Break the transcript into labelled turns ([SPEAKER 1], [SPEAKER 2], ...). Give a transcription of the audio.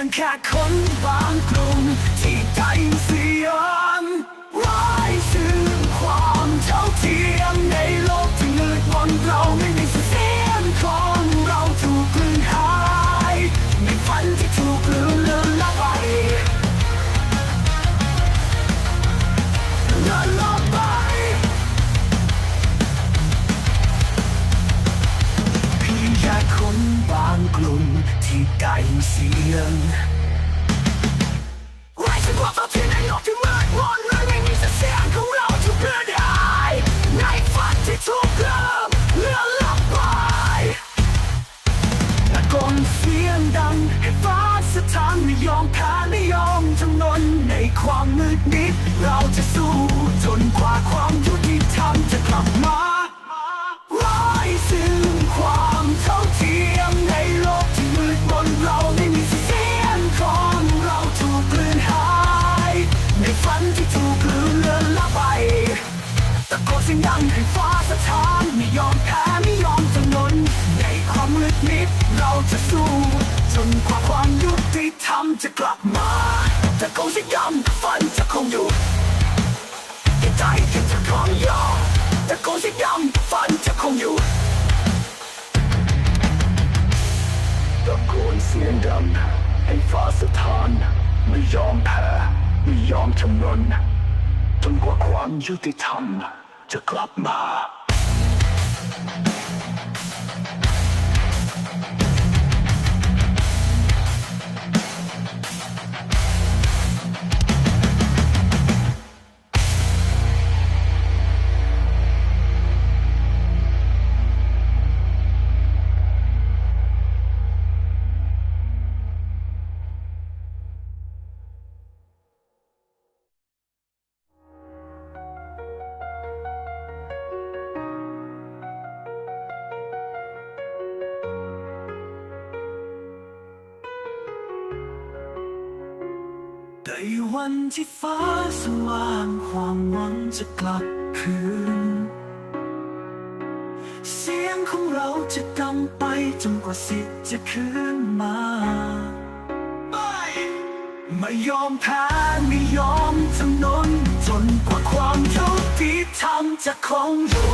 [SPEAKER 1] ยงแค่คนบางกลุ่มที่ใจเสีย ได้เสียงไร้ซึ่งความเท่าทียมในโลกที่มืดมนเลยไม่มีเสียงของเราถูกเลือนหายในฝันที่ถูกเลิมเลื่อนลับไปตะโกนเสียงดังให้ฟ้าสถานไม่ยอมแพ้ไม่ยอมจำนนในความมืดมิดเราจะสู้ ดังให้ฟ้าสถานไม่ยอมแพ้ไม่ยอมจำนนในความมืดมิดเราจะสู้ จนกว่าความยุติธรรมจะกลับมาตะโกนเสียงดังฝันจะคงอยู่ใจแค่จะคองยอมตะโกนเสียงดังฝันจะคงอยู่ตะโกนเสียงดังให้ฟ้าสถาน ไม่ยอมแพ้ ไม่ยอมจำนนจนกว่าความยุติธรรม จะก ในวันที่ฟ้าสว่างความหวังจะกลับคืน เสียงของเราจะดังไปจนกว่าสิทธิ์จะคืนมา ไม่ไม่ยอมแพ้ไม่ยอมจำนนจนกว่าความยุติธรรมจะคงอยู่